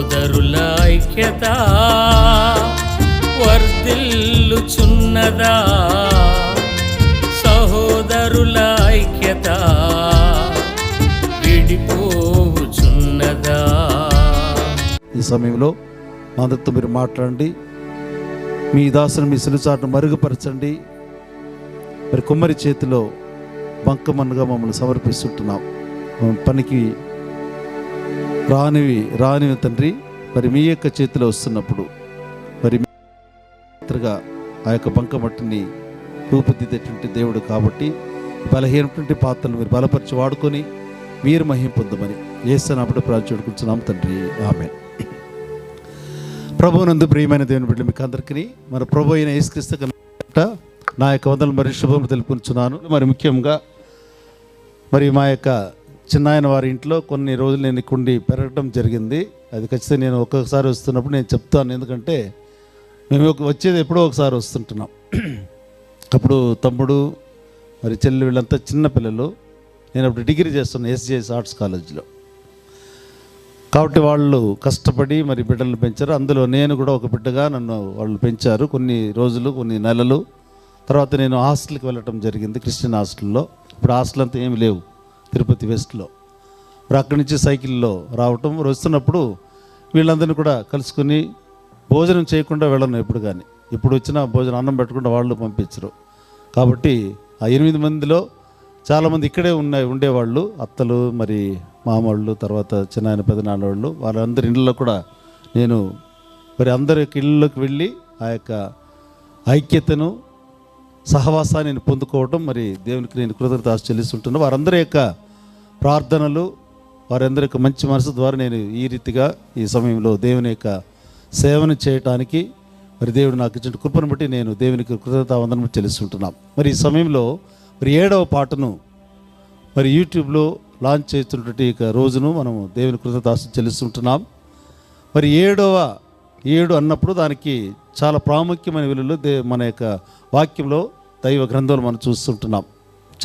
సోదరుల ఐక్యత వర్ధిల్లుచున్నదా? సహోదరుల ఐక్యత విడిపోవుచున్నదా? ఈ సమయంలో అందరితో మీరు మాట్లాడండి. మీ దాసును మీ సిలుచాటును మరుగుపరచండి. మరి కుమ్మరి చేతిలో బంకమన్నుగా మమ్మల్ని సమర్పిస్తుంటున్నాం. పనికి రానివి. రానివి తండ్రి మరి మీ యొక్క చేతిలో వస్తున్నప్పుడు మరి మీ పాత్రగా ఆ యొక్క బంకమట్టిని రూపుదిద్దేటువంటి దేవుడు కాబట్టి బలహీనటువంటి పాత్రలు మీరు బలపరిచి వాడుకొని మీరు మహిం పొందమని ఏస్తున్నప్పుడు ప్రాచుడుకుంటున్నాం తండ్రి. ఆమె ప్రభునందు ప్రియమైన దేవుని బిడ్డలు మీకు అందరికీ మన ప్రభు అయిన యేసుక్రీస్తు నా యొక్క వందలు మరి శుభం తెలుపుకుంటున్నాను. మరి ముఖ్యంగా మరి మా యొక్క చిన్నాయన వారి ఇంట్లో కొన్ని రోజులు నేను కుండి పెరగడం జరిగింది. అది ఖచ్చితంగా నేను ఒక్కొక్కసారి వస్తున్నప్పుడు నేను చెప్తాను. ఎందుకంటే మేము వచ్చేది ఎప్పుడో ఒకసారి వస్తుంటున్నాం. అప్పుడు తమ్ముడు మరి చెల్లి వీళ్ళంతా చిన్నపిల్లలు నేను అప్పుడు డిగ్రీ చేస్తున్నాను ఎస్జిఎస్ ఆర్ట్స్ కాలేజ్లో. కాబట్టి వాళ్ళు కష్టపడి మరి బిడ్డలను పెంచారు. అందులో నేను కూడా ఒక బిడ్డగా నన్ను వాళ్ళు పెంచారు. కొన్ని రోజులు కొన్ని నెలలు. తర్వాత నేను హాస్టల్కి వెళ్ళటం జరిగింది క్రిస్టియన్ హాస్టల్లో. ఇప్పుడు హాస్టల్ అంతా ఏమి లేవు. తిరుపతి వెస్ట్లో. అక్కడి నుంచి సైకిల్లో రావటం వస్తున్నప్పుడు వీళ్ళందరినీ కూడా కలుసుకుని భోజనం చేయకుండా వెళ్ళను ఎప్పుడు కానీ ఇప్పుడు వచ్చిన భోజనం అన్నం పెట్టకుండా వాళ్ళు పంపించరు. కాబట్టి ఆ ఎనిమిది మందిలో చాలామంది ఇక్కడే ఉన్నాయి ఉండేవాళ్ళు అత్తలు మరి మామళ్ళు తర్వాత చిన్నాయన పెదనాన్న వాళ్ళు వాళ్ళందరి ఇళ్ళలో కూడా నేను మరి అందరి ఇళ్ళలోకి వెళ్ళి ఆ యొక్క ఐక్యతను సహవాసాన్ని నేను పొందుకోవటం మరి దేవునికి నేను కృతజ్ఞత చెల్లిస్తుంటున్నాను వారందరి యొక్క ప్రార్థనలు వారందరి యొక్క మంచి మనసు ద్వారా నేను ఈ రీతిగా ఈ సమయంలో దేవుని యొక్క సేవను చేయటానికి మరి దేవుడు నాకు ఇచ్చిన కృపను బట్టి నేను దేవునికి కృతజ్ఞత వందనం చెల్లిస్తుంటున్నాం. మరి ఈ సమయంలో మరి ఏడవ పాటను మరి యూట్యూబ్లో లాంచ్ చేస్తున్నటువంటి ఇక రోజును మనము దేవుని కృతజ్ఞత చెల్లిస్తుంటున్నాం. మరి ఏడవ ఏడు అన్నప్పుడు దానికి చాలా ప్రాముఖ్యమైన విలువలు దే మన యొక్క వాక్యంలో దైవ గ్రంథాలు మనం చూస్తుంటున్నాం.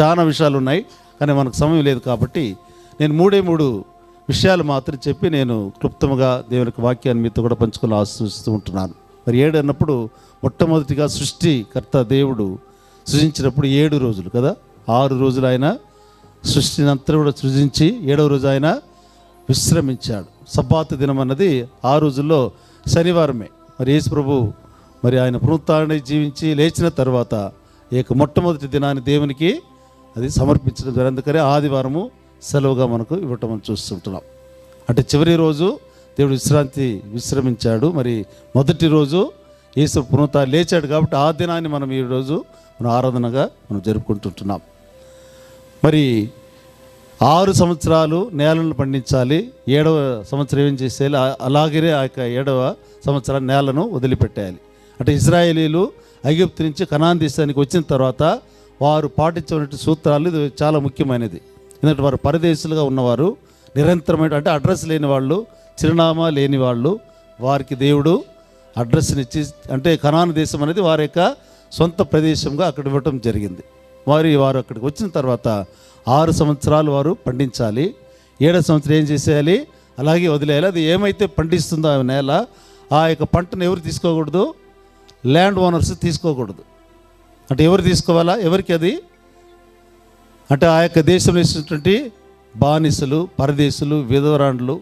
చాలా విషయాలు ఉన్నాయి కానీ మనకు సమయం లేదు కాబట్టి నేను మూడే మూడు విషయాలు మాత్రం చెప్పి నేను క్లుప్తముగా దేవుని వాక్యాన్ని మీతో కూడా పంచుకొని ఆశిస్తూ ఉంటున్నాను. మరి ఏడు అన్నప్పుడు మొట్టమొదటిగా సృష్టికర్త దేవుడు సృజించినప్పుడు ఏడు రోజులు కదా? ఆరు రోజులు ఆయన సృష్టిని అంతా కూడా సృజించి ఏడవ రోజు ఆయన విశ్రమించాడు. సబ్బాతు దినం అన్నది ఆ రోజుల్లో శనివారమే. మరి యేసు ప్రభు మరి ఆయన పునరుత్థానం జీవించి లేచిన తర్వాత ఈ యొక్క మొట్టమొదటి దినాన్ని దేవునికి అది సమర్పించడం జరిగింది. అందుకనే ఆదివారము సెలవుగా మనకు ఇవ్వటం మనం చూస్తుంటున్నాం. అంటే చివరి రోజు దేవుడు విశ్రాంతి విశ్రమించాడు. మరి మొదటి రోజు ఈశ్వర పునరుత లేచాడు కాబట్టి ఆ దినాన్ని మనం ఈ రోజు మనం ఆరాధనగా మనం జరుపుకుంటుంటున్నాం. మరి ఆరు సంవత్సరాలు నేలను పండించాలి. ఏడవ సంవత్సరం ఏం చేసేయాలి? ఆ- అలాగనే ఆ యొక్క ఏడవ సంవత్సరం నేలను వదిలిపెట్టేయాలి. అంటే ఇజ్రాయేలీలు ఐగుప్తు నుంచి కనాన్ దేశానికి వచ్చిన తర్వాత వారు పాటించినటువంటి సూత్రాలు ఇది చాలా ముఖ్యమైనది. ఎందుకంటే వారు పరదేశులుగా ఉన్నవారు నిరంతరమైన అంటే అడ్రస్ లేని వాళ్ళు చిరునామా లేని వాళ్ళు వారికి దేవుడు అడ్రస్నిచ్చి అంటే కనాన్ దేశం అనేది వారి యొక్క సొంత ప్రదేశంగా అక్కడ ఇవ్వటం జరిగింది. వారి వారు అక్కడికి వచ్చిన తర్వాత ఆరు సంవత్సరాలు వారు పండించాలి. ఏడో సంవత్సరం ఏం చేసేయాలి? అలాగే వదిలేయాలి. అది ఏమైతే పండిస్తుందో ఆ నేల ఆ యొక్క పంటను ఎవరు తీసుకోకూడదు? ల్యాండ్ ఓనర్స్ తీసుకోకూడదు. అంటే ఎవరు తీసుకోవాలా? ఎవరికి అది? అంటే ఆ యొక్క దేశంలో ఇచ్చినటువంటి బానిసలు పరదేశులు విధవరాండ్లు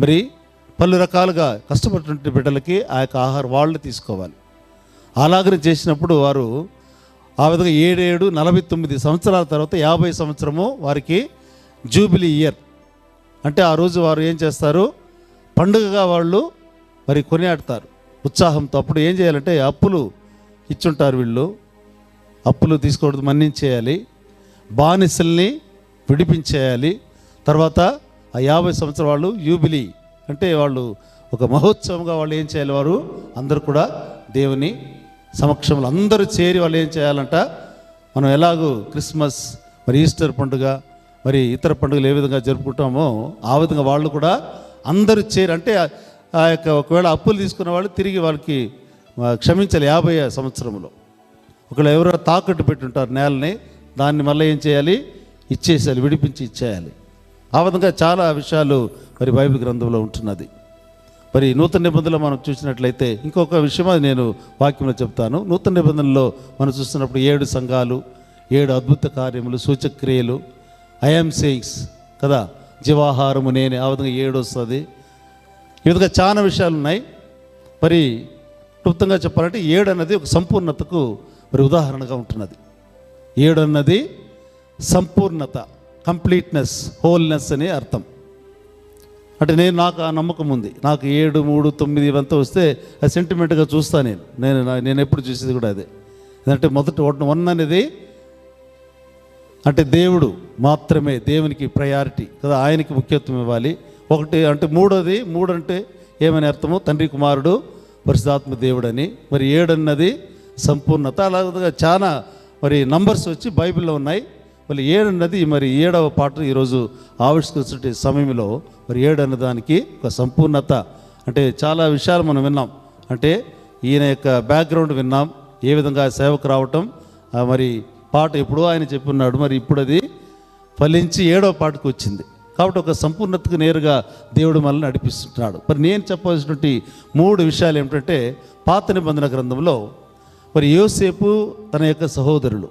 మరి పలు రకాలుగా కష్టపడినటువంటి బిడ్డలకి ఆ యొక్క ఆహారం వాళ్ళు తీసుకోవాలి. అలాగనే చేసినప్పుడు వారు ఆ విధంగా ఏడేడు నలభై తొమ్మిది సంవత్సరాల తర్వాత యాభై సంవత్సరము వారికి జూబిలీ ఇయర్. అంటే ఆ రోజు వారు ఏం చేస్తారు? పండుగగా వాళ్ళు మరి కొనియాడతారు. ఉత్సాహంతో అప్పుడు ఏం చేయాలంటే అప్పులు ఇచ్చుంటారు వీళ్ళు. అప్పులు తీసుకోవడం మన్నించేయాలి. బానిసల్ని విడిపించేయాలి. తర్వాత ఆ యాభై సంవత్సరాల వాళ్ళు యూబిలీ అంటే వాళ్ళు ఒక మహోత్సవంగా వాళ్ళు ఏం చేయాలి వారు? అందరూ కూడా దేవుని సమక్షంలో అందరూ చేరి వాళ్ళు ఏం చేయాలంట? మనం ఎలాగూ క్రిస్మస్ మరి ఈస్టర్ పండుగ మరి ఇతర పండుగలు ఏ విధంగా జరుపుకుంటామో ఆ విధంగా వాళ్ళు కూడా అందరూ చేరి అంటే ఆ- యొక్క ఒకవేళ అప్పులు తీసుకున్న వాళ్ళు తిరిగి వాళ్ళకి క్షమించాలి యాభై సంవత్సరంలో. ఒకవేళ ఎవరో తాకట్టు పెట్టుంటారు నేలని దాన్ని మళ్ళీ ఏం చేయాలి? ఇచ్చేసేయాలి విడిపించి ఇచ్చేయాలి. ఆ విధంగా చాలా విషయాలు మరి బైబిల్ గ్రంథంలో ఉంటున్నది. మరి నూతన నిబంధనలో మనం చూసినట్లయితే ఇంకొక విషయం అది నేను వాక్యంలో చెప్తాను. నూతన నిబంధనలో మనం చూస్తున్నప్పుడు ఏడు సంఘాలు ఏడు అద్భుత కార్యములు సూచక్రియలు ఐఎమ్ సేయింగ్స్ కదా? జీవాహారము నేనే. ఆ విధంగా ఏడు వస్తుంది విధంగా చాలా విషయాలు ఉన్నాయి. మరి క్లుప్తంగా చెప్పాలంటే ఏడు అన్నది ఒక సంపూర్ణతకు మరి ఉదాహరణగా ఉంటున్నది. ఏడు అన్నది సంపూర్ణత కంప్లీట్నెస్ హోల్నెస్ అని అర్థం. అంటే నేను నాకు ఆ నమ్మకం ఉంది. నాకు ఏడు మూడు తొమ్మిది ఇవంతా వస్తే అది సెంటిమెంట్గా చూస్తా నేను. నేను నేను ఎప్పుడు చూసేది కూడా అదే. ఎందుకంటే మొదట ఒకటి వన్ అనేది అంటే దేవుడు మాత్రమే దేవునికి ప్రయారిటీ కదా ఆయనకి ముఖ్యత్వం ఇవ్వాలి. ఒకటి అంటే మూడోది మూడు అంటే ఏమని అర్థము? తండ్రి కుమారుడు పరిశుధాత్మ దేవుడని. మరి ఏడు అన్నది సంపూర్ణత. అలాగే చాలా మరి నంబర్స్ వచ్చి బైబిల్లో ఉన్నాయి. మరి ఏడు అన్నది మరి ఏడవ పాట ఈరోజు ఆవిష్కరించే సమయంలో మరి ఏడు అన్న దానికి ఒక సంపూర్ణత. అంటే చాలా విషయాలు మనం విన్నాం. అంటే ఈయన యొక్క బ్యాక్గ్రౌండ్ విన్నాం. ఏ విధంగా సేవకు రావటం. మరి పాట ఎప్పుడో ఆయన చెప్పున్నాడు. మరి ఇప్పుడు అది ఫలించి ఏడవ పాటకు వచ్చింది. కాబట్టి ఒక సంపూర్ణతకు నేరుగా దేవుడు మనల్ని నడిపిస్తున్నాడు మరి నేను చెప్పవలసినటువంటి మూడు విషయాలు ఏమిటంటే పాత నిబంధన గ్రంథంలో మరి యోసేపు తన యొక్క సహోదరులు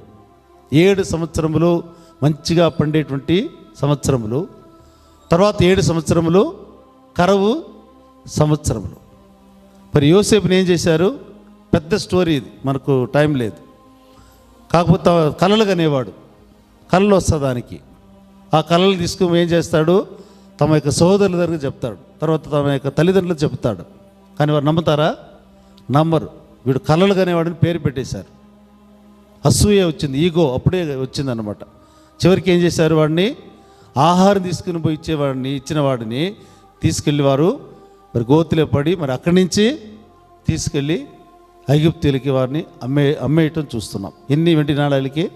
ఏడు సంవత్సరములు మంచిగా పండేటువంటి సంవత్సరములు తర్వాత ఏడు సంవత్సరములు కరవు సంవత్సరములు. మరి యోసేపుని ఏం చేశారు? పెద్ద స్టోరీ ఇది మనకు టైం లేదు. కాకపోతే కళలు కనేవాడు కళలు వస్తుంది దానికి. ఆ కళలు తీసుకుని ఏం చేస్తాడు? తమ యొక్క సహోదరుల దగ్గర చెప్తాడు. తర్వాత తమ యొక్క తల్లిదండ్రులకు చెప్తాడు. కానీ వారు నమ్ముతారా? నమ్మరు. వీడు కళలు కనేవాడిని పేరు పెట్టేశారు. అసూయ వచ్చింది. ఈగో అప్పుడే వచ్చిందనమాట చివరికి ఏం చేశారు వాడిని? ఆహారం తీసుకుని పోయి ఇచ్చేవాడిని ఇచ్చిన వాడిని తీసుకెళ్ళి వారు మరి గోతిలో పడి మరి అక్కడి నుంచి తీసుకెళ్ళి ఐగుప్తులకి వారిని అమ్మే అమ్మేయటం చూస్తున్నాం. ఎన్ని వెండి నాళాలకి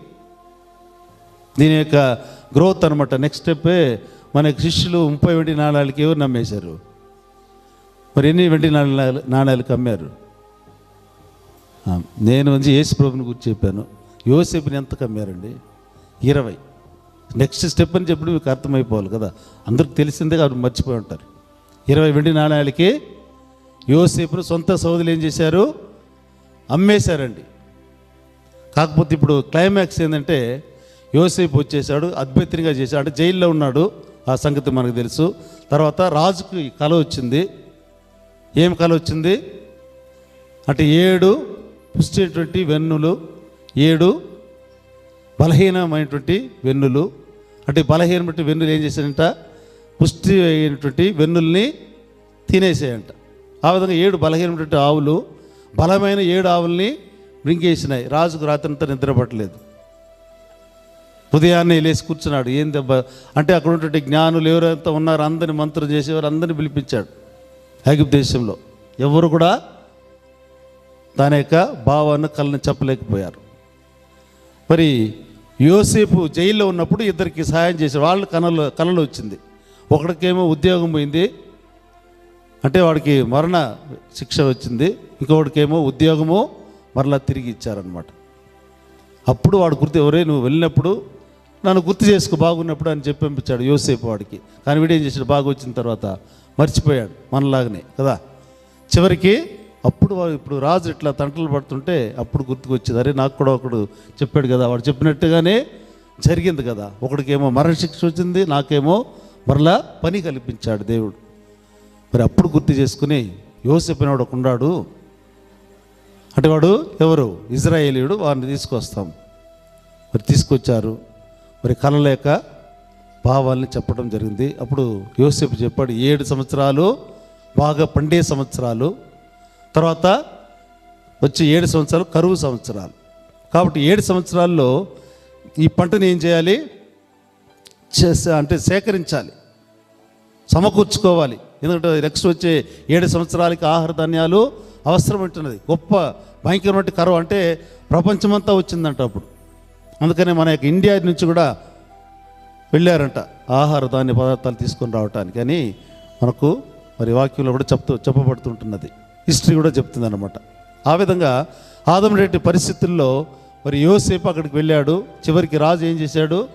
దీని యొక్క గ్రోత్ అనమాట నెక్స్ట్ స్టెప్ మన శిష్యులు ముప్పై వెండి నాణాలకి ఎవరు నమ్మేశారు? మరి ఎన్ని వెండి నాణాలు నాణాలకు అమ్మారు నేను వచ్చి యేసు ప్రభుని గురించి చెప్పాను. యోసేపుని ఎంత కమ్మారండి? ఇరవై. నెక్స్ట్ స్టెప్ అని చెప్పి మీకు అర్థమైపోవాలి కదా. అందరికి తెలిసిందే కాబట్టి మర్చిపోయి ఉంటారు. ఇరవై వెండి నాణాలకి యోసేపును సొంత సోదరులు ఏం చేశారు? అమ్మేశారండి. కాకపోతే ఇప్పుడు క్లైమాక్స్ ఏంటంటే యోసేపు వచ్చేసాడు అద్భుతంగా చేశాడు. అంటే జైల్లో ఉన్నాడు. ఆ సంగతి మనకు తెలుసు. తర్వాత రాజుకి కళ వచ్చింది. ఏం కళ వచ్చింది? అంటే ఏడు పుష్టినటువంటి వెన్నులు ఏడు బలహీనమైనటువంటి వెన్నులు. అంటే బలహీనమైన వెన్నులు ఏం చేశాడంట పుష్టి అయినటువంటి వెన్నుల్ని తినేసాయంట ఆ విధంగా ఏడు బలహీనమైనటువంటి ఆవులు బలమైన ఏడు ఆవుల్ని మృంగేసినాయి. రాజుకు రాత్రంతా నిద్రపట్టలేదు ఉదయాన్నే లేచి కూర్చున్నాడు. ఏం దెబ్బ? అంటే అక్కడ ఉన్నటువంటి జ్ఞానులు ఎవరైతే ఉన్నారో? అందరిని మంత్రం చేసేవారు అందరిని పిలిపించాడు. ఐగుప్తు దేశంలో ఎవరు కూడా దాని యొక్క భావాన్ని కళ్ళని చెప్పలేకపోయారు. మరి యోసేపు జైల్లో ఉన్నప్పుడు ఇద్దరికి సహాయం చేశారు. వాళ్ళు కళలు కళలు వచ్చింది. ఒకడికేమో ఉద్యోగం పోయింది. అంటే వాడికి మరణ శిక్ష వచ్చింది. ఇంకొకడికేమో ఉద్యోగము మరలా తిరిగి ఇచ్చారనమాట అప్పుడు వాడు గుర్తు ఎవరే? నువ్వు వెళ్ళినప్పుడు నన్ను గుర్తు చేసుకో బాగున్నప్పుడు అని చెప్పి పంపించాడు యోసేపు వాడికి. కానీ వీడేం చేశాడు? బాగా వచ్చిన తర్వాత మర్చిపోయాడు మనలాగనే కదా? చివరికి అప్పుడు వాడు ఇప్పుడు రాజు ఇట్లా తంటలు పడుతుంటే అప్పుడు గుర్తుకొచ్చింది అరే నాకు కూడా ఒకడు చెప్పాడు కదా వాడు చెప్పినట్టుగానే జరిగింది కదా. ఒకడికేమో మరణశిక్ష వచ్చింది నాకేమో మరలా పని కల్పించాడు దేవుడు. మరి అప్పుడు గుర్తు చేసుకుని యోసేపు వాడు ఉన్నాడు. అంటే వాడు ఎవరు? ఇజ్రాయేలీయుడు వారిని తీసుకొస్తాం. మరి తీసుకొచ్చారు. మరి కలలేక భావాల్ని చెప్పడం జరిగింది. అప్పుడు యోసేపు చెప్పాడు ఏడు సంవత్సరాలు బాగా పండే సంవత్సరాలు తర్వాత వచ్చి ఏడు సంవత్సరాలు కరువు సంవత్సరాలు. కాబట్టి ఏడు సంవత్సరాల్లో ఈ పంటను ఏం చేయాలి? చేసే అంటే సేకరించాలి సమకూర్చుకోవాలి. ఎందుకంటే నెక్స్ట్ వచ్చే ఏడు సంవత్సరాలకి ఆహార ధాన్యాలు అవసరం ఉంటున్నది గొప్ప భయంకరమైన కరువు అంటే ప్రపంచమంతా వచ్చిందంట అప్పుడు. అందుకనే మన యొక్క ఇండియా నుంచి కూడా వెళ్ళారంట ఆహార ధాన్య పదార్థాలు తీసుకొని రావటానికి అని మనకు మరి వాక్యంలో కూడా చెప్తూ చెప్పబడుతుంటున్నది. హిస్టరీ కూడా చెప్తుంది అనమాట ఆ విధంగా ఆదమరెడ్డి పరిస్థితుల్లో మరి యోసేపు అక్కడికి వెళ్ళాడు. చివరికి రాజు ఏం చేశాడు?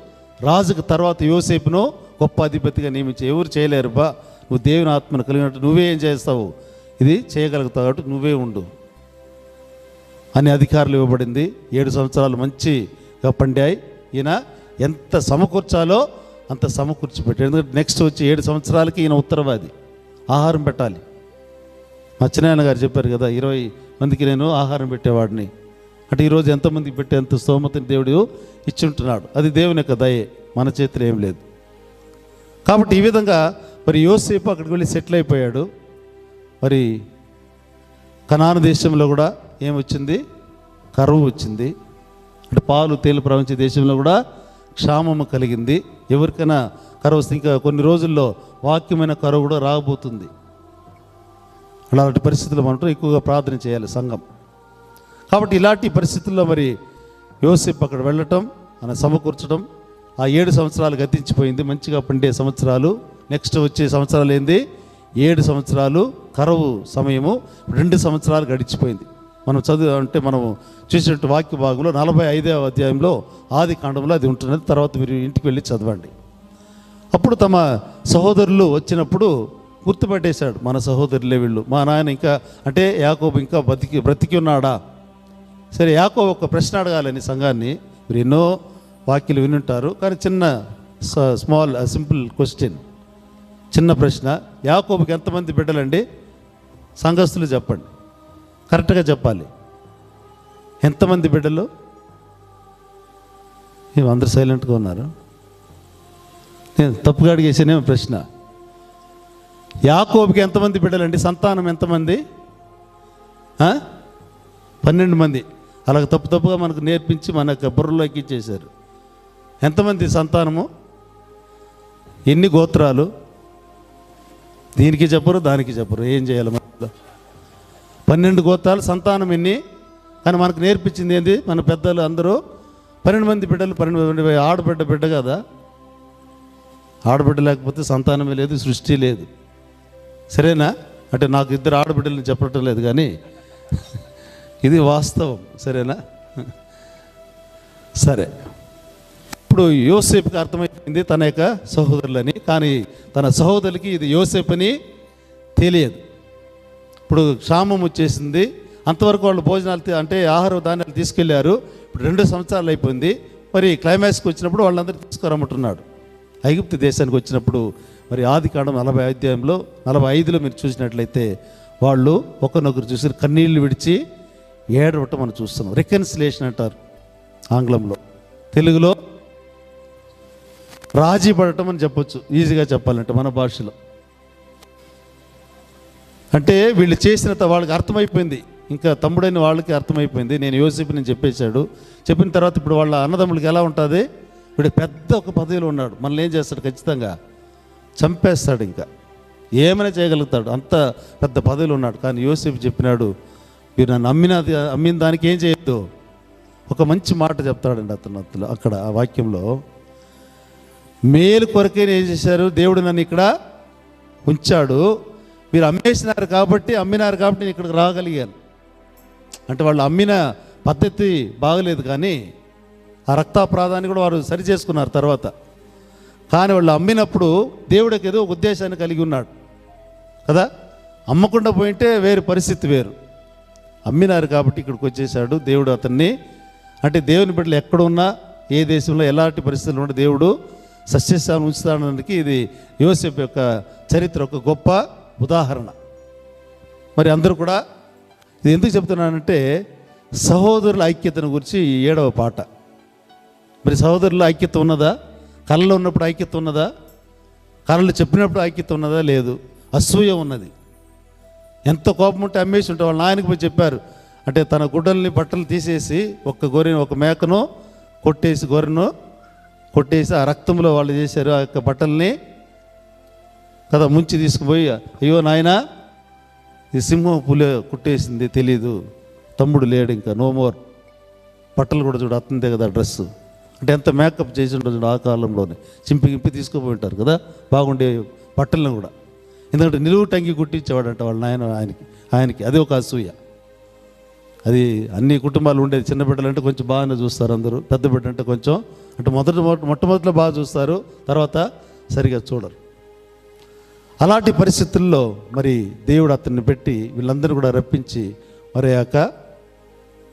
రాజుకు తర్వాత యోసేపును గొప్ప అధిపతిగా నియమించి ఎవరు చేయలేరు బా నువ్వు దేవుని ఆత్మను కలిగినట్టు నువ్వే ఏం చేస్తావు? ఇది చేయగలుగుతావు కాబట్టి నువ్వే ఉండు. అని అధికారులు ఇవ్వబడింది. ఏడు సంవత్సరాలు మంచి చెప్పండి ఈయన ఎంత సమకూర్చాలో అంత సమకూర్చి పెట్టాడు ఎందుకంటే నెక్స్ట్ వచ్చి ఏడు సంవత్సరాలకి ఈయన ఉత్తరవాది. ఆహారం పెట్టాలి. మచ్చినాయన గారు చెప్పారు కదా ఇరవై మందికి నేను ఆహారం పెట్టేవాడిని. అంటే ఈరోజు ఎంతమందికి పెట్టేంత స్తోమతని దేవుడు ఇచ్చుంటున్నాడు. అది దేవుని యొక్క దయే మన చేతిలో ఏం లేదు. కాబట్టి ఈ విధంగా మరి యోసేపు అక్కడికి వెళ్ళి సెటిల్ అయిపోయాడు. మరి కనాన దేశంలో కూడా ఏమొచ్చింది కరువు వచ్చింది. పాలు తేలు ప్రవహించే దేశంలో కూడా క్షామము కలిగింది. ఎవరికైనా కరువు ఇంకా కొన్ని రోజుల్లో వాక్యమైన కరువు కూడా రాబోతుంది. అలాంటి పరిస్థితులు మనం ఎక్కువగా ప్రార్థన చేయాలి సంఘం. కాబట్టి ఇలాంటి పరిస్థితుల్లో మరి యోసేపు అక్కడ వెళ్ళటం ఆయన సమకూర్చడం ఆ ఏడు సంవత్సరాలు గతించిపోయింది. మంచిగా పండే సంవత్సరాలు నెక్స్ట్ వచ్చే సంవత్సరాలు ఏంది? ఏడు సంవత్సరాలు కరువు సమయము రెండు సంవత్సరాలు గడిచిపోయింది. మనం చదువు అంటే మనం చూసినట్టు వాక్య భాగంలో నలభై ఐదవ అధ్యాయంలో ఆది కాండంలో అది ఉంటున్నది. తర్వాత మీరు ఇంటికి వెళ్ళి చదవండి. అప్పుడు తమ సహోదరులు వచ్చినప్పుడు గుర్తుపట్టేశాడు. మన సహోదరులే వీళ్ళు. మా నాయన ఇంకా అంటే యాకోబు ఇంకా బతికి బ్రతికి ఉన్నాడా? సరే యాకో ఒక ప్రశ్న అడగాలని సంఘాన్ని. మీరు ఎన్నో వాక్యలు వినుంటారు. కానీ చిన్న స- స్మాల్ సింపుల్ క్వశ్చన్. చిన్న ప్రశ్న. యాకోబుకి ఎంతమంది బిడ్డలండి? సంఘస్థులు చెప్పండి. కరెక్ట్గా చెప్పాలి. ఎంతమంది బిడ్డలు? అందరు సైలెంట్గా ఉన్నారు. నేను తప్పుగా అడిగేసానేమో ప్రశ్న. యాకోబుకి ఎంతమంది బిడ్డలండి? సంతానం ఎంతమంది? పన్నెండు మంది. అలాగ తప్పు తప్పుగా మనకు నేర్పించి మన యొక్క బుర్రలోకి ఇచ్చేశారు ఎంతమంది సంతానము? ఎన్ని గోత్రాలు? దీనికి చెప్పరు దానికి చెప్పరు. ఏం చేయాలి పన్నెండు గోత్రాలు సంతానం ఎన్ని? కానీ మనకు నేర్పించింది ఏంది? మన పెద్దలు అందరూ పన్నెండు మంది బిడ్డలు పన్నెండు మంది ఆడబిడ్డ బిడ్డ కదా? ఆడబిడ్డ లేకపోతే సంతానమే లేదు సృష్టి లేదు. సరేనా? అంటే నాకు ఇద్దరు ఆడబిడ్డలని చెప్పటం లేదు కానీ ఇది వాస్తవం. సరేనా? సరే. ఇప్పుడు యోసేపుకి అర్థమైపోయింది తన యొక్క సహోదరులని. కానీ తన సహోదరులకి ఇది యోసేపు అని తెలియదు. ఇప్పుడు క్షామం వచ్చేసింది. అంతవరకు వాళ్ళు భోజనాలు అంటే ఆహార ధాన్యాలు తీసుకెళ్ళారు. ఇప్పుడు రెండు సంవత్సరాలు అయిపోయింది. మరి క్లైమాక్స్కి వచ్చినప్పుడు వాళ్ళందరూ తీసుకురమ్మంటున్నాడు. ఐగుప్తు దేశానికి వచ్చినప్పుడు మరి ఆది కాండం నలభై అధ్యాయంలో నలభై ఐదులో మీరు చూసినట్లయితే వాళ్ళు ఒకరినొకరు చూసి కన్నీళ్ళు విడిచి ఏడవటం మనం చూస్తున్నాం. రికన్సిలేషన్ అంటారు ఆంగ్లంలో. తెలుగులో రాజీ పడటం అని చెప్పొచ్చు. ఈజీగా చెప్పాలంటే మన భాషలో. అంటే వీళ్ళు చేసిన వాళ్ళకి అర్థమైపోయింది. ఇంకా తమ్ముడైన వాళ్ళకి అర్థమైపోయింది. నేను యోసేపు నేను చెప్పేశాడు. చెప్పిన తర్వాత ఇప్పుడు వాళ్ళ అన్నదమ్ములకి ఎలా ఉంటుంది? వీడు పెద్ద ఒక పదవిలో ఉన్నాడు. మనల్ని ఏం చేస్తాడు? ఖచ్చితంగా చంపేస్తాడు ఇంకా. ఏమైనా చేయగలుగుతాడు. అంత పెద్ద పదవిలో ఉన్నాడు. కానీ యోసేపు చెప్పినాడు మీరు నన్ను అమ్మినది అమ్మిన దానికి ఏం చేయొద్దు. ఒక మంచి మాట చెప్తాడండి అతను అతను అక్కడ ఆ వాక్యంలో. మేలు కొరకే ఏం చేశారు? దేవుడు నన్ను ఇక్కడ ఉంచాడు. మీరు అమ్మేసినారు కాబట్టి అమ్మినారు కాబట్టి నేను ఇక్కడికి రాగలిగాను. అంటే వాళ్ళు అమ్మిన పద్ధతి బాగలేదు కానీ ఆ రక్తాపరాధాన్ని కూడా వారు సరి చేసుకున్నారు తర్వాత. కానీ వాళ్ళు అమ్మినప్పుడు దేవుడికి ఏదో ఒక ఉద్దేశాన్ని కలిగి ఉన్నాడు. కదా? అమ్మకుండా పోయింటే వేరు పరిస్థితి వేరు. అమ్మినారు కాబట్టి ఇక్కడికి వచ్చేసాడు దేవుడు అతన్ని. అంటే దేవుని బిడ్డలు ఎక్కడున్నా ఏ దేశంలో ఎలాంటి పరిస్థితులు ఉన్న దేవుడు సస్యశాలను ఉంచుతాడానికి ఇది యోసేపు యొక్క చరిత్ర ఒక గొప్ప ఉదాహరణ. మరి అందరూ కూడా ఇది ఎందుకు చెప్తున్నానంటే సహోదరుల ఐక్యతను గురించి ఏడవ పాట. మరి సహోదరుల ఐక్యత ఉన్నదా? కళ్ళలో ఉన్నప్పుడు ఐక్యత ఉన్నదా? కళ్ళు చెప్పినప్పుడు ఐక్యత ఉన్నదా? లేదు. అసూయ ఉన్నది. ఎంత కోపం ఉంటే అమ్మేసి ఉంటే వాళ్ళ నాయనకి పోయి చెప్పారు. అంటే తన గుడ్డల్ని బట్టలు తీసేసి ఒక గొర్రెను ఒక మేకను కొట్టేసి గొర్రెను కొట్టేసి ఆ రక్తంలో వాళ్ళు చేశారు ఆ యొక్క బట్టల్ని. కదా ముంచి తీసుకుపోయి అయ్యో నాయనా ఈ సింహం పులి కుట్టేసింది తెలీదు. తమ్ముడు లేడు ఇంకా నో మోర్ బట్టలు కూడా చూడు అతనిదే కదా డ్రెస్. అంటే ఎంత మేకప్ చేసి ఉంటుంది చూడు ఆ కాలంలోనే. చింపి గింపి తీసుకుపోయి ఉంటారు కదా బాగుండే బట్టలను కూడా. ఎందుకంటే నిలువు టంగి కుట్టించేవాడంట వాళ్ళ నాయన ఆయనకి ఆయనకి. అది ఒక అసూయ. అది అన్ని కుటుంబాలు ఉండేది. చిన్న బిడ్డలు అంటే కొంచెం బాగానే చూస్తారు అందరూ పెద్ద బిడ్డ అంటే కొంచెం అంటే మొదట మొట్టమొదటిలో బాగా చూస్తారు తర్వాత సరిగా చూడరు. అలాంటి పరిస్థితుల్లో మరి దేవుడు అతన్ని పెట్టి వీళ్ళందరూ కూడా రప్పించి మరి యొక్క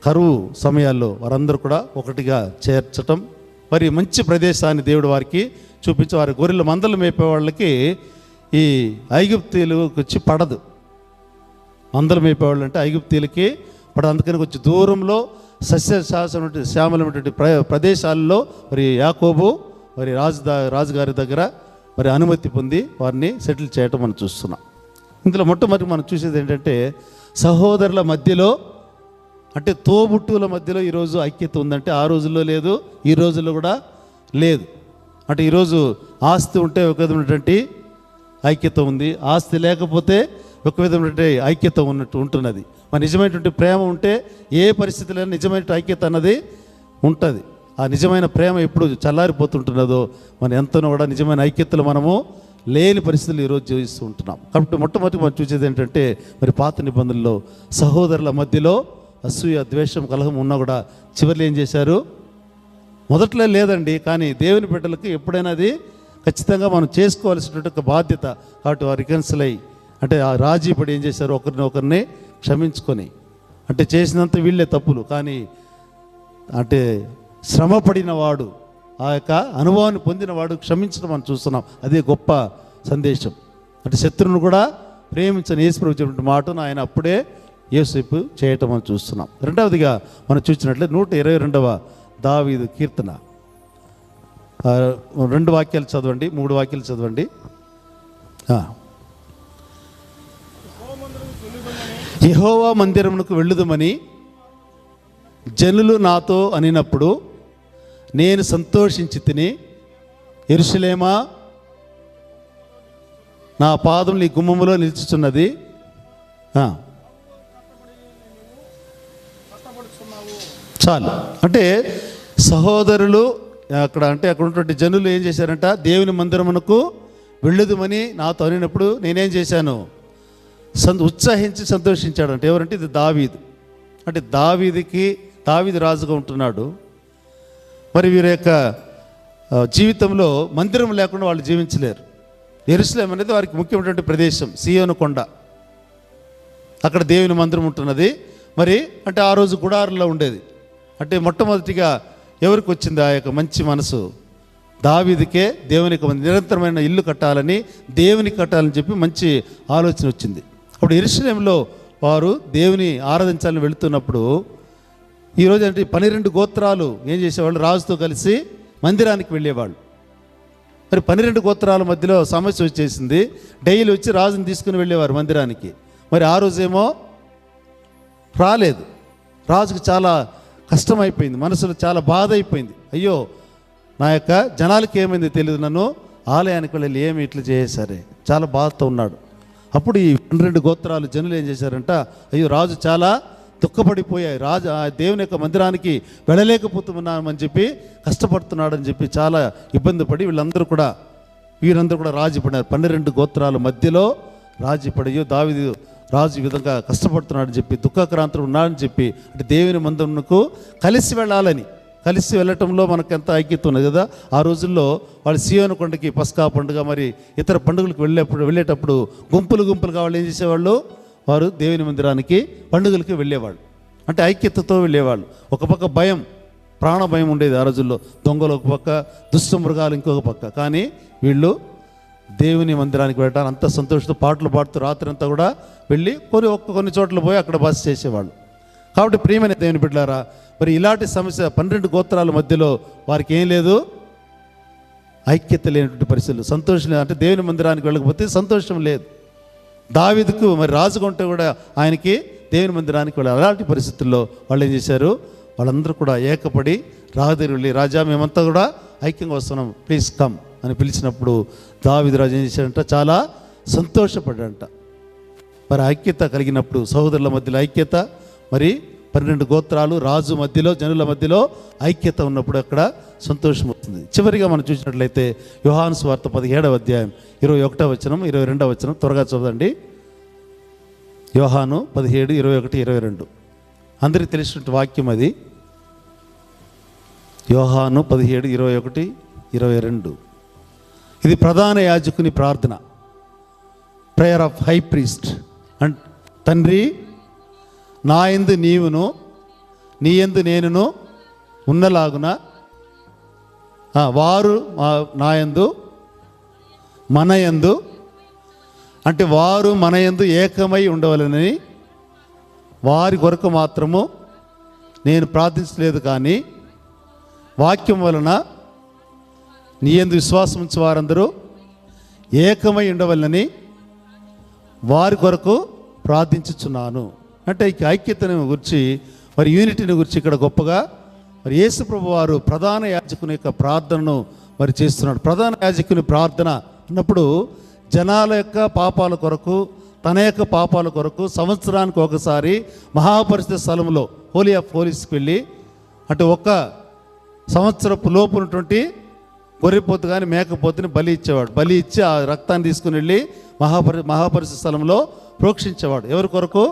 కరువు సమయాల్లో వారందరూ కూడా ఒకటిగా చేర్చటం మరి మంచి ప్రదేశాన్ని దేవుడు వారికి చూపించి వారి గొర్రెల మందలు మేపే వాళ్ళకి ఈ ఐగుప్తీలకు వచ్చి పడదు. మందలు మేపేవాళ్ళు అంటే ఐగుప్తీలకి పడదు. అందుకని కొంచెం దూరంలో సస్యశాసన శ్యామలమైనటువంటి ప్ర ప్రదేశాల్లో మరి యాకోబు మరి రాజు రాజుగారి దగ్గర మరి అనుమతి పొంది వారిని సెటిల్ చేయటం మనం చూస్తున్నాం. ఇందులో మొట్టమొదటి మనం చూసేది ఏంటంటే సహోదరుల మధ్యలో అంటే తోబుట్టువుల మధ్యలో ఈరోజు ఐక్యత ఉందంటే ఆ రోజుల్లో లేదు ఈ రోజుల్లో కూడా లేదు. అంటే ఈరోజు ఆస్తి ఉంటే ఒక విధమైనటువంటి ఐక్యత ఉంది ఆస్తి లేకపోతే ఒక విధమైనటువంటి ఐక్యత ఉన్నట్టు ఉంటున్నది. మరి నిజమైనటువంటి ప్రేమ ఉంటే ఏ పరిస్థితులైనా నిజమైన ఐక్యత అన్నది ఉంటుంది. ఆ నిజమైన ప్రేమ ఎప్పుడు చల్లారిపోతుంటున్నదో మనం ఎంతనో కూడా నిజమైన ఐక్యతలు మనము లేని పరిస్థితులు ఈరోజు జీవిస్తూ ఉంటున్నాం. కాబట్టి మొట్టమొదటి మనం చూసేది ఏంటంటే మరి పాత నిబంధనల్లో సహోదరుల మధ్యలో అసూయ ద్వేషం కలహం ఉన్నా కూడా చివరిలో ఏం చేశారు? మొదట్లో లేదండి కానీ దేవుని బిడ్డలకు ఎప్పుడైనా అది ఖచ్చితంగా మనం చేసుకోవాల్సినటువంటి ఒక బాధ్యత కాబట్టి ఆ రికన్సిల్ అయ్యి అంటే ఆ రాజీ పడి ఏం చేశారు? ఒకరిని ఒకరిని క్షమించుకొని అంటే చేసినంత వీళ్ళే తప్పులు కానీ అంటే శ్రమ ఆ యొక్క అనుభవాన్ని పొందినవాడు క్షమించడం మనం చూస్తున్నాం. అదే గొప్ప సందేశం. అంటే శత్రువును కూడా ప్రేమించని యేసుప్రభు చెప్పిన మాటను ఆయన అప్పుడే యేసేపు చేయటం మనం చూస్తున్నాం. రెండవదిగా మనం చూసినట్లే నూట ఇరవై రెండవ దావీదు కీర్తన. రెండు వాక్యాలు చదవండి మూడు వాక్యాలు చదవండి. యహోవా మందిరమునకు వెళ్ళుదమని జనులు నాతో అనినప్పుడు నేను సంతోషించి తిని ఎరుసలేమా నా పాదం నీ గుమ్మములో నిలుచుచున్నది. చాలు. అంటే సహోదరులు అక్కడ అంటే అక్కడ ఉన్నటువంటి జనులు ఏం చేశారంట? దేవుని మందిరమునకు వెళ్ళదుమని నాతో అనినప్పుడు నేనేం చేశాను? సంత ఉత్సాహించి సంతోషించాడంటే. ఎవరంటే ఇది దావీదు. అంటే దావీదికి దావీది రాజుగా ఉంటున్నాడు. మరి వీరి యొక్క జీవితంలో మందిరం లేకుండా వాళ్ళు జీవించలేరు. ఎరుసలేం అనేది వారికి ముఖ్యమైనటువంటి ప్రదేశం సియోను కొండ. అక్కడ దేవుని మందిరం ఉంటున్నది. మరి అంటే ఆ రోజు గుడారులో ఉండేది. అంటే మొట్టమొదటిగా ఎవరికి వచ్చింది ఆ యొక్క మంచి మనసు? దావీదికే దేవునికి నిరంతరమైన ఇల్లు కట్టాలని దేవునికి కట్టాలని చెప్పి మంచి ఆలోచన వచ్చింది. అప్పుడు ఎరుసలేంలో వారు దేవుని ఆరాధించాలని వెళుతున్నప్పుడు ఈరోజు అంటే పన్నెండు గోత్రాలు ఏం చేసేవాళ్ళు? రాజుతో కలిసి మందిరానికి వెళ్ళేవాళ్ళు. మరి పన్నెండు గోత్రాల మధ్యలో సమస్య వచ్చేసింది. డైలీ వచ్చి రాజుని తీసుకుని వెళ్ళేవారు మందిరానికి. మరి ఆ రోజేమో రాలేదు. రాజుకు చాలా కష్టమైపోయింది. మనసులో చాలా బాధ అయిపోయింది అయ్యో నా యొక్క జనాలకి ఏమైంది తెలియదు నన్ను. ఆలయానికి వెళ్ళి ఏమి ఇట్లా చేసేసరే చాలా బాధతో ఉన్నాడు. అప్పుడు ఈ పన్నెండు గోత్రాలు జనులు ఏం చేశారంట? అయ్యో రాజు చాలా దుఃఖపడిపోయాయి. రాజు ఆ దేవుని యొక్క మందిరానికి వెళ్ళలేకపోతున్నామని చెప్పి కష్టపడుతున్నాడని చెప్పి చాలా ఇబ్బంది పడి వీళ్ళందరూ కూడా వీరందరూ కూడా రాజీ పడినారు. పన్నెండు గోత్రాల మధ్యలో రాజీ పడి దావిది రాజు విధంగా కష్టపడుతున్నాడని చెప్పి దుఃఖక్రాంతులు ఉన్నాడని చెప్పి అంటే దేవుని మందిరంకు కలిసి వెళ్ళాలని కలిసి వెళ్ళటంలో మనకు ఎంత ఐక్యత ఉన్నది కదా. ఆ రోజుల్లో వాళ్ళు సియోను కొండకి పస్కా పండుగ మరి ఇతర పండుగలకు వెళ్ళేప్పుడు వెళ్ళేటప్పుడు గుంపులు గుంపులుగా వాళ్ళు ఏం చేసేవాళ్ళు? వారు దేవుని మందిరానికి పండుగలకి వెళ్ళేవాళ్ళు. అంటే ఐక్యతతో వెళ్ళేవాళ్ళు. ఒక పక్క భయం ప్రాణ భయం ఉండేది ఆ రోజుల్లో. దొంగలు ఒక పక్క దుష్ట మృగాలు ఇంకొక పక్క. కానీ వీళ్ళు దేవుని మందిరానికి వెళ్ళడానికి అంత సంతోషంతో పాటలు పాడుతూ రాత్రి అంతా కూడా వెళ్ళి కొన్ని ఒక్క కొన్ని చోట్ల పోయి అక్కడ బస చేసేవాళ్ళు. కాబట్టి ప్రియమైన దేవుని బిడ్డారా మరి ఇలాంటి సమస్య పన్నెండు గోత్రాల మధ్యలో వారికి ఏం లేదు? ఐక్యత లేనటువంటి పరిస్థితులు. సంతోషం లేదు. అంటే దేవుని మందిరానికి వెళ్ళకపోతే సంతోషం లేదు. దావిదకు మరి రాజుగా ఉంటే కూడా ఆయనకి దేవుని మందిరానికి వాళ్ళు అలాంటి పరిస్థితుల్లో వాళ్ళు ఏం చేశారు? వాళ్ళందరూ కూడా ఏకపడి రాజు వెళ్ళి రాజా మేమంతా కూడా ఐక్యంగా వస్తున్నాం. ప్లీజ్ కమ్ అని పిలిచినప్పుడు దావిది రాజు ఏం చేశాడంట? చాలా సంతోషపడ్డంట మరి ఐక్యత కలిగినప్పుడు సహోదరుల మధ్యలో ఐక్యత మరి పన్నెండు గోత్రాలు రాజు మధ్యలో జనుల మధ్యలో ఐక్యత ఉన్నప్పుడు అక్కడ సంతోషం వస్తుంది. చివరిగా మనం చూసినట్లయితే యోహాను స్వార్త పదిహేడవ అధ్యాయం ఇరవై ఒకటో వచనం ఇరవై రెండవ వచనం త్వరగా చదవండి యోహాను పదిహేడు ఇరవై ఒకటి ఇరవై రెండు. అందరికీ తెలిసినటువంటి వాక్యం అది. యోహాను పదిహేడు ఇరవై ఒకటి ఇరవై రెండు. ఇది ప్రధాన యాజకుని ప్రార్థన. Prayer of high priest and తండ్రి నా ఎందు నీవును నీ ఎందు నేనును ఉన్నలాగున వారు నా యందు మన యందు అంటే వారు మన యందు ఏకమై ఉండవలనని వారి కొరకు మాత్రము నేను ప్రార్థించలేదు కానీ వాక్యం వలన నీ ఎందు విశ్వాసం వారందరూ ఏకమై ఉండవలనని వారి కొరకు ప్రార్థించుచున్నాను. అంటే ఈ ఐక్యతను గురించి మరి యూనిటీని గురించి ఇక్కడ గొప్పగా మరి యేసుప్రభు వారు ప్రధాన యాజకుని యొక్క ప్రార్థనను మరి చేస్తున్నాడు. ప్రధాన యాజకుని ప్రార్థన అన్నప్పుడు జనాల యొక్క పాపాల కొరకు తన యొక్క పాపాల కొరకు సంవత్సరానికి ఒకసారి మహాపరిస్థితి స్థలంలో హోలీ ఆఫ్ హోలీస్కి వెళ్ళి అంటే ఒక్క సంవత్సరపు లోపు ఉన్నటువంటి గొర్రెపోతు కానీ మేకపోతుని బలి ఇచ్చేవాడు. బలి ఇచ్చి ఆ రక్తాన్ని తీసుకుని వెళ్ళి మహాపరి మహాపరిస్థితి స్థలంలో ప్రోక్షించేవాడు. ఎవరి కొరకు?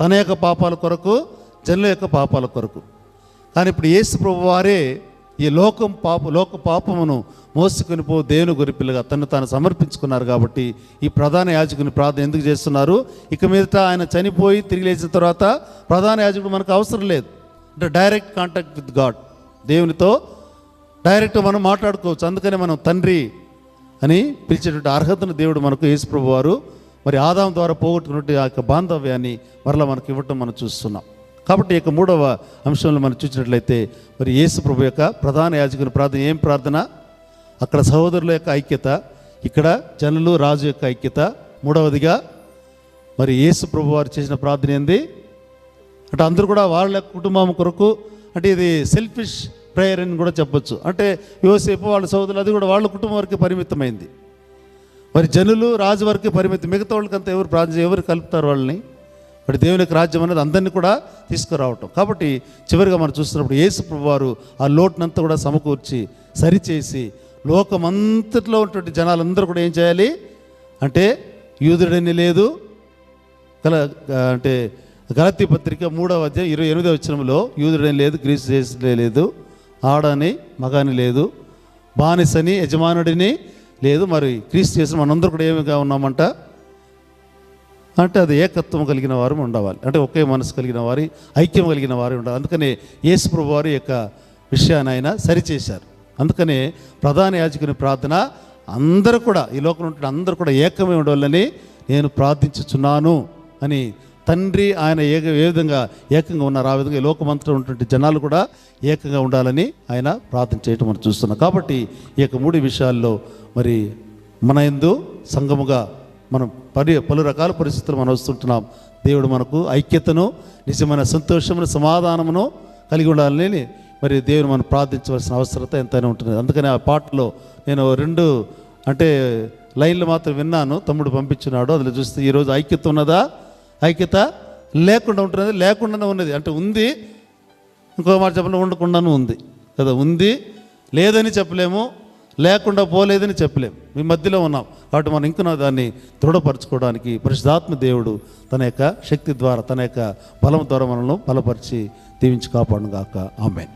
తన యొక్క పాపాల కొరకు జనుల యొక్క పాపాల కొరకు. కానీ ఇప్పుడు యేసు ప్రభు వారే ఈ లోకం పాప లోక పాపమును మోసుకుని పో దేవుని గొరిపిల్లగా తను తాను సమర్పించుకున్నారు కాబట్టి ఈ ప్రధాన యాజకుని ప్రార్థన ఎందుకు చేస్తున్నారు? ఇక మీదట ఆయన చనిపోయి తిరిగి లేచిన తర్వాత ప్రధాన యాజకుడు మనకు అవసరం లేదు. అంటే డైరెక్ట్ కాంటాక్ట్ విత్ గాడ్ దేవునితో డైరెక్ట్ మనం మాట్లాడుకోవచ్చు. అందుకనే మనం తండ్రి అని పిలిచేటువంటి అర్హతను దేవుడు మనకు యేసుప్రభు వారు మరి ఆదాం ద్వారా పోగొట్టుకున్నట్టు ఆ యొక్క బాంధవ్యాన్ని మరలా మనకి ఇవ్వటం మనం చూస్తున్నాం. కాబట్టి ఈ యొక్క మూడవ అంశంలో మనం చూసినట్లయితే మరి యేసు ప్రభు యొక్క ప్రధాన యాజకుని ప్రార్థన ఏం ప్రార్థన? అక్కడ సహోదరుల యొక్క ఐక్యత ఇక్కడ జనులు రాజు యొక్క ఐక్యత. మూడవదిగా మరి యేసు ప్రభు వారు చేసిన ప్రార్థన ఏంది? అంటే అందరూ కూడా వాళ్ళ కుటుంబం కొరకు అంటే ఇది సెల్ఫిష్ ప్రేయర్ అని కూడా చెప్పొచ్చు. అంటే యువసేపు వాళ్ళ సోదరులు అది కూడా వాళ్ళ కుటుంబం వరకే పరిమితమైంది. మరి జనులు రాజు వరకు పరిమితి. మిగతా వాళ్ళకంతా ఎవరు ప్రార్థన ఎవరు కలుపుతారు వాళ్ళని? మరి దేవుని యొక్క రాజ్యం అనేది అందరినీ కూడా తీసుకురావటం. కాబట్టి చివరిగా మనం చూస్తున్నప్పుడు యేసుప్రభు వారు ఆ లోటునంతా కూడా సమకూర్చి సరిచేసి లోకమంతట్లో ఉన్నటువంటి జనాలందరూ కూడా ఏం చేయాలి? అంటే యూదుడని లేదు. గల అంటే గలతీ పత్రిక మూడవ అధ్యాయం ఇరవై ఎనిమిదవ వచ్చినంలో యూదుడని లేదు గ్రీసు చేసి లేదు ఆడని మగాని లేదు బానిసని యజమానుడిని లేదు మరి క్రీస్తు చేసిన మనందరూ కూడా ఏమిగా ఉన్నామంట? అంటే అది ఏకత్వం కలిగిన వారు ఉండవాలి అంటే ఒకే మనసు కలిగిన వారి ఐక్యం కలిగిన వారు ఉండాలి. అందుకనే యేసుప్రభు వారి యొక్క విషయాన్ని ఆయన సరిచేశారు. అందుకనే ప్రధాన యాజకుని ప్రార్థన అందరూ కూడా ఈ లోకంలో ఉంటున్న అందరూ కూడా ఏకమై ఉండాలని నేను ప్రార్థించుచున్నాను అని తండ్రి ఆయన ఏక ఏ విధంగా ఏకంగా ఉన్నారు ఆ విధంగా ఈ లోకమంతటా ఉన్నటువంటి జనాలు కూడా ఏకంగా ఉండాలని ఆయన ప్రార్థన చేయటం మనం చూస్తున్నాం. కాబట్టి ఈ యొక్క మూడు విషయాల్లో మరి మన ఎందు సంఘముగా మనం పరి పలు రకాల పరిస్థితులు మనం వస్తుంటున్నాం. దేవుడు మనకు ఐక్యతను నిజమైన సంతోషమును సమాధానమును కలిగి ఉండాలని మరి దేవుని మనం ప్రార్థించవలసిన అవసరత ఎంతైనా ఉంటుంది. అందుకని ఆ పాటలో నేను రెండు అంటే లైన్లు మాత్రం విన్నాను. తమ్ముడు పంపించినాడు. అందులో చూస్తే ఈరోజు ఐక్యత ఉన్నదా? ఐక్యత లేకుండా ఉంటున్నది లేకుండానే ఉన్నది. అంటే ఉంది ఇంకో మాట చెప్పండి ఉండకుండానే ఉంది. కదా ఉంది లేదని చెప్పలేము లేకుండా పోలేదని చెప్పలేము. మీ మధ్యలో ఉన్నాం. కాబట్టి మనం ఇంకా దాన్ని దృఢపరచుకోవడానికి పరిశుధాత్మ దేవుడు తన యొక్క శక్తి ద్వారా తన యొక్క బలం ద్వారా మనల్ని బలపరిచి దీవించి కాపాడుగాక ఆమెన్.